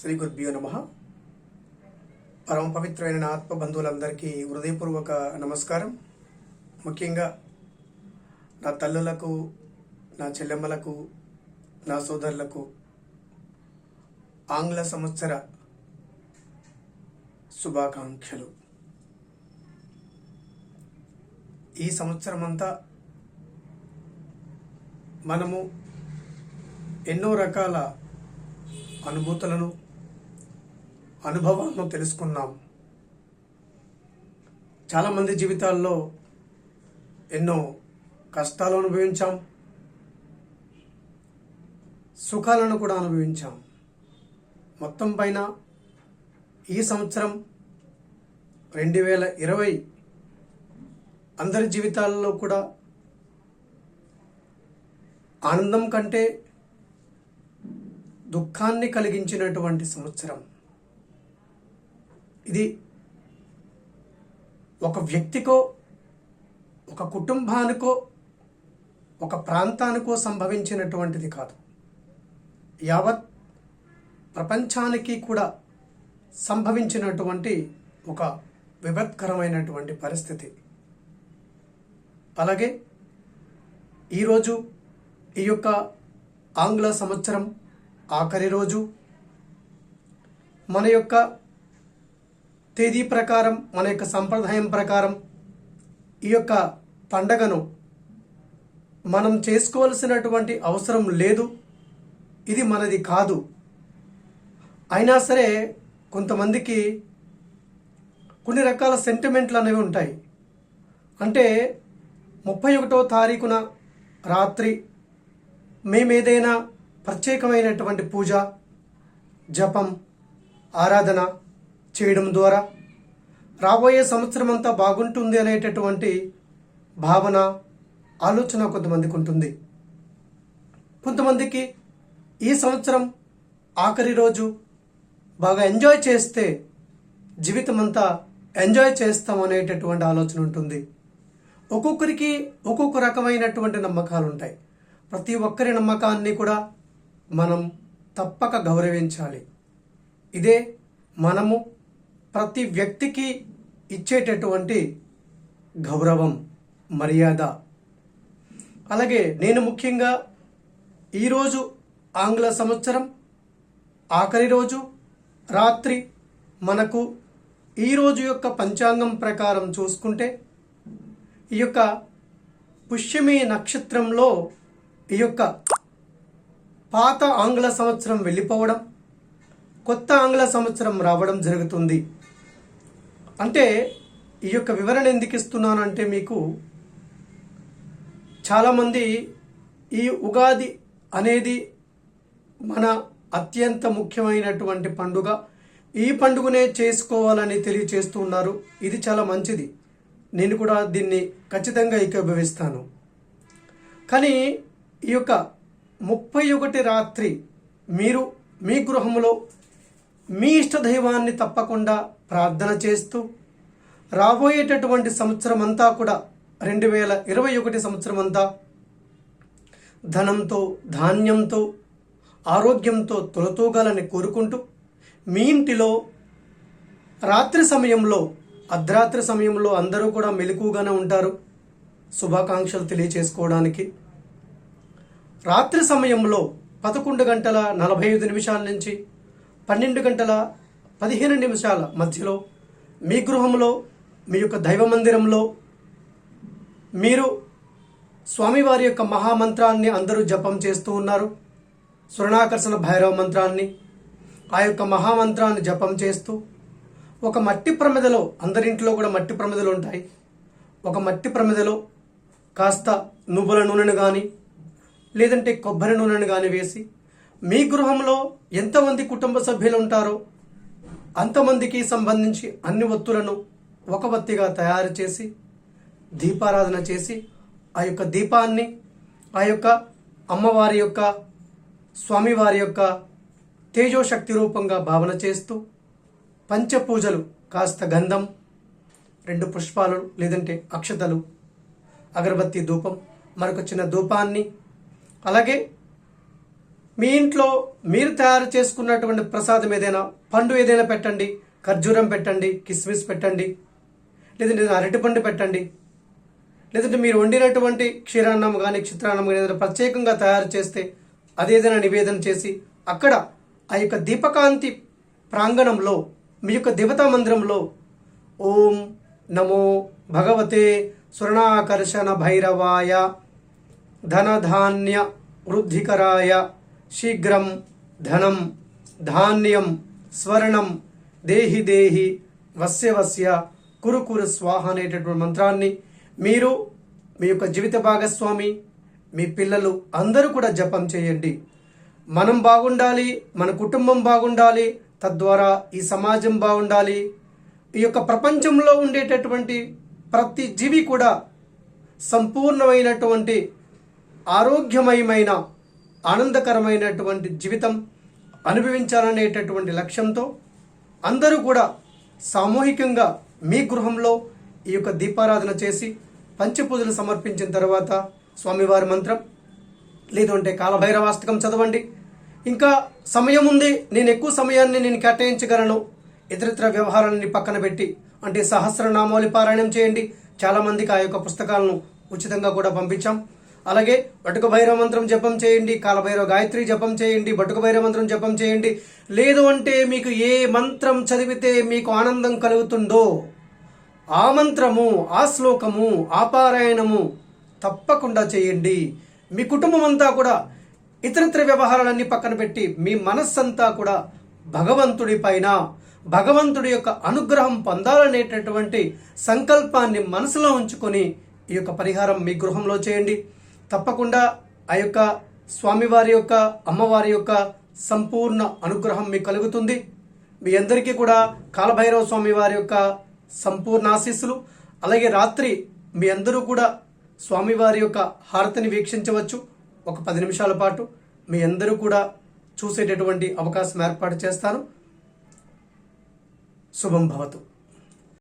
శ్రీ గురుభ్యో నమ. పరమ పవిత్రమైన నా ఆత్మ బంధువులందరికీ హృదయపూర్వక నమస్కారం. ముఖ్యంగా నా తల్లులకు నా చెల్లెమ్మలకు నా సోదరులకు ఆంగ్ల సంవత్సర శుభాకాంక్షలు. ఈ సంవత్సరం అంతా మనము ఎన్నో రకాల అనుభూతులను అనుభవాలను తెలుసుకున్నాం. చాలామంది జీవితాల్లో ఎన్నో కష్టాలు అనుభవించాం. సుఖాలను కూడా అనుభవించాం. మొత్తం పైన ఈ సంవత్సరం రెండు వేల ఇరవై అందరి జీవితాల్లో కూడా ఆనందం కంటే దుఃఖాన్ని కలిగించినటువంటి సంవత్సరం. ఇది ఒక వ్యక్తికో ఒక కుటుంబానికో ఒక ప్రాంతానికో సంభవించినటువంటిది కాదు. యావత్ ప్రపంచానికి కూడా సంభవించినటువంటి ఒక విభత్కరమైనటువంటి పరిస్థితి. అలాగే ఈరోజు ఈ యొక్క ఆంగ్ల సంవత్సరం ఆఖరి రోజు మన యొక్క తేదీ ప్రకారం మన యొక్క సంప్రదాయం ప్రకారం ఈ యొక్క పండగను మనం చేసుకోవాల్సినటువంటి అవసరం లేదు. ఇది మనది కాదు. అయినా సరే కొంతమందికి కొన్ని రకాల సెంటిమెంట్లు అనేవి ఉంటాయి. అంటే ముప్పై ఒకటో తారీఖున రాత్రి మేమేదైనా ప్రత్యేకమైనటువంటి పూజ జపం ఆరాధన చేయడం ద్వారా రాబోయే సంవత్సరం అంతా బాగుంటుంది అనేటటువంటి భావన ఆలోచన కొంతమందికి ఉంటుంది. కొంతమందికి ఈ సంవత్సరం ఆఖరి రోజు బాగా ఎంజాయ్ చేస్తే జీవితం అంతా ఎంజాయ్ చేస్తాం అనేటటువంటి ఆలోచన ఉంటుంది. ఒక్కొక్కరికి ఒక్కొక్క రకమైనటువంటి నమ్మకాలు ఉంటాయి ప్రతి ఒక్కరి నమ్మకాన్ని కూడా మనం తప్పక గౌరవించాలి. ఇదే మనము ప్రతి వ్యక్తికి ఇచ్చేటటువంటి గౌరవం మర్యాద. అలాగే నేను ముఖ్యంగా ఈరోజు ఆంగ్ల సంవత్సరం ఆఖరి రోజు రాత్రి మనకు ఈ రోజు యొక్క పంచాంగం ప్రకారం చూసుకుంటే ఈ యొక్క పుష్యమి నక్షత్రంలో ఈ యొక్క పాత ఆంగ్ల సంవత్సరం వెళ్ళిపోవడం కొత్త ఆంగ్ల సంవత్సరం రావడం జరుగుతుంది. అంటే ఈ యొక్క వివరణ ఎందుకు ఇస్తున్నానంటే మీకు చాలామంది ఈ ఉగాది అనేది మన అత్యంత ముఖ్యమైనటువంటి పండుగ. ఈ పండుగనే చేసుకోవాలని తెలియచేస్తూ ఉన్నారు. ఇది చాలా మంచిది. నేను కూడా దీన్ని ఖచ్చితంగా ఏకీభవిస్తాను. కానీ ఈ యొక్క ముప్పై ఒకటి రాత్రి మీరు మీ గృహంలో మీ ఇష్ట దైవాన్ని తప్పకుండా ప్రార్థన చేస్తూ రాబోయేటటువంటి సంవత్సరం అంతా కూడా రెండు వేల ఇరవై ఒకటి సంవత్సరం అంతా ధనంతో ధాన్యంతో ఆరోగ్యంతో తొలతూగాలని కోరుకుంటూ మీ ఇంటిలో రాత్రి సమయంలో అర్ధరాత్రి సమయంలో అందరూ కూడా మెలకుగానే ఉంటారు. శుభాకాంక్షలు తెలియచేసుకోవడానికి. రాత్రి సమయంలో పదకొండు గంటల నలభై ఐదు నిమిషాల నుంచి పన్నెండు గంటల పదిహేను నిమిషాల మధ్యలో మీ గృహంలో మీ యొక్క దైవ మందిరంలో మీరు స్వామివారి యొక్క మహామంత్రాన్ని అందరూ జపం చేస్తూ ఉన్నారు. స్వర్ణాకర్షణ భైరవ మంత్రాన్ని ఆ యొక్క మహామంత్రాన్ని జపం చేస్తూ ఒక మట్టి ప్రమిదలో అందరింట్లో కూడా మట్టి ప్రమిదలు ఉంటాయి. ఒక మట్టి ప్రమిదలో కాస్త నువ్వుల నూనెను కానీ లేదంటే కొబ్బరి నూనెను కానీ వేసి మీ గృహంలో ఎంతమంది కుటుంబ సభ్యులు ఉంటారో అంతమందికి సంబంధించి అన్ని ఒత్తులను ఒక వత్తిగా తయారు చేసి దీపారాధన చేసి ఆ యొక్క దీపాన్ని ఆ యొక్క అమ్మవారి యొక్క స్వామివారి యొక్క తేజోశక్తి రూపంగా భావన చేస్తూ పంచపూజలు కాస్త గంధం రెండు పుష్పాలు లేదంటే అక్షతలు అగరబత్తి ధూపం మరొక చిన్న ధూపాన్ని అలాగే మీ ఇంట్లో మీరు తయారు చేసుకున్నటువంటి ప్రసాదం ఏదైనా పండు ఏదైనా పెట్టండి ఖర్జూరం పెట్టండి కిస్మిస్ పెట్టండి లేదంటే అరటిపండు పెట్టండి లేదంటే మీరు వండినటువంటి క్షీరాన్నం కానీ చిత్రాన్నం కానీ ఏదైనా ప్రత్యేకంగా తయారు చేస్తే అదేదైనా నివేదన చేసి అక్కడ ఆ యొక్క దీపకాంతి ప్రాంగణంలో మీ యొక్క దేవతా మందిరంలో ఓం నమో భగవతే స్వర్ణాకర్షణ భైరవాయ ధనధాన్య వృద్ధికరాయ శీఘ్రం ధనం ధాన్యం స్వర్ణం దేహి దేహి వస్య వస్య కురు కురు స్వాహ అనేటటువంటి మంత్రాన్ని మీరు మీ యొక్క జీవిత భాగస్వామి మీ పిల్లలు అందరూ కూడా జపం చేయండి. మనం బాగుండాలి మన కుటుంబం బాగుండాలి తద్వారా ఈ సమాజం బాగుండాలి. ఈ యొక్క ప్రపంచంలో ఉండేటటువంటి ప్రతి జీవి కూడా సంపూర్ణమైనటువంటి ఆరోగ్యమయమైన ఆనందకరమైనటువంటి జీవితం అనుభవించాలనేటటువంటి లక్ష్యంతో అందరూ కూడా సామూహికంగా మీ గృహంలో ఈ యొక్క దీపారాధన చేసి పంచపూజలు సమర్పించిన తర్వాత స్వామివారి మంత్రం లేదంటే కాలభైరవాస్తకం చదవండి. ఇంకా సమయం ఉంది నేను ఎక్కువ సమయాన్ని నేను కేటాయించగలను. ఇతరితర వ్యవహారాలని పక్కన పెట్టి అంటే సహస్రనామావళి పారాయణం చేయండి. చాలామందికి ఆ యొక్క పుస్తకాలను ఉచితంగా కూడా పంపించాం. అలాగే బటుక భైరవ మంత్రం జపం చేయండి కాలభైరవ గాయత్రి జపం చేయండి బటుక భైరవ మంత్రం జపం చేయండి. లేదు అంటే మీకు ఏ మంత్రం చదివితే మీకు ఆనందం కలుగుతుందో ఆ మంత్రము ఆ శ్లోకము ఆ పారాయణము తప్పకుండా చేయండి. మీ కుటుంబం అంతా కూడా ఇతరత్ర వ్యవహారాలన్నీ పక్కన పెట్టి మీ మనస్సంతా కూడా భగవంతుడి పైన భగవంతుడి యొక్క అనుగ్రహం పొందాలనేటటువంటి సంకల్పాన్ని మనసులో ఉంచుకొని ఈ యొక్క పరిహారం మీ గృహంలో చేయండి. తప్పకుండా ఆ యొక్క స్వామివారి యొక్క అమ్మవారి యొక్క సంపూర్ణ అనుగ్రహం మీకు కలుగుతుంది. మీ అందరికీ కూడా కాలభైరవ స్వామి వారి యొక్క సంపూర్ణ ఆశీస్సులు. అలాగే రాత్రి మీ అందరూ కూడా స్వామివారి యొక్క హారతిని వీక్షించవచ్చు. ఒక పది నిమిషాల పాటు మీ అందరూ కూడా చూసేటటువంటి అవకాశం ఏర్పాటు చేస్తాను. శుభం భవతు.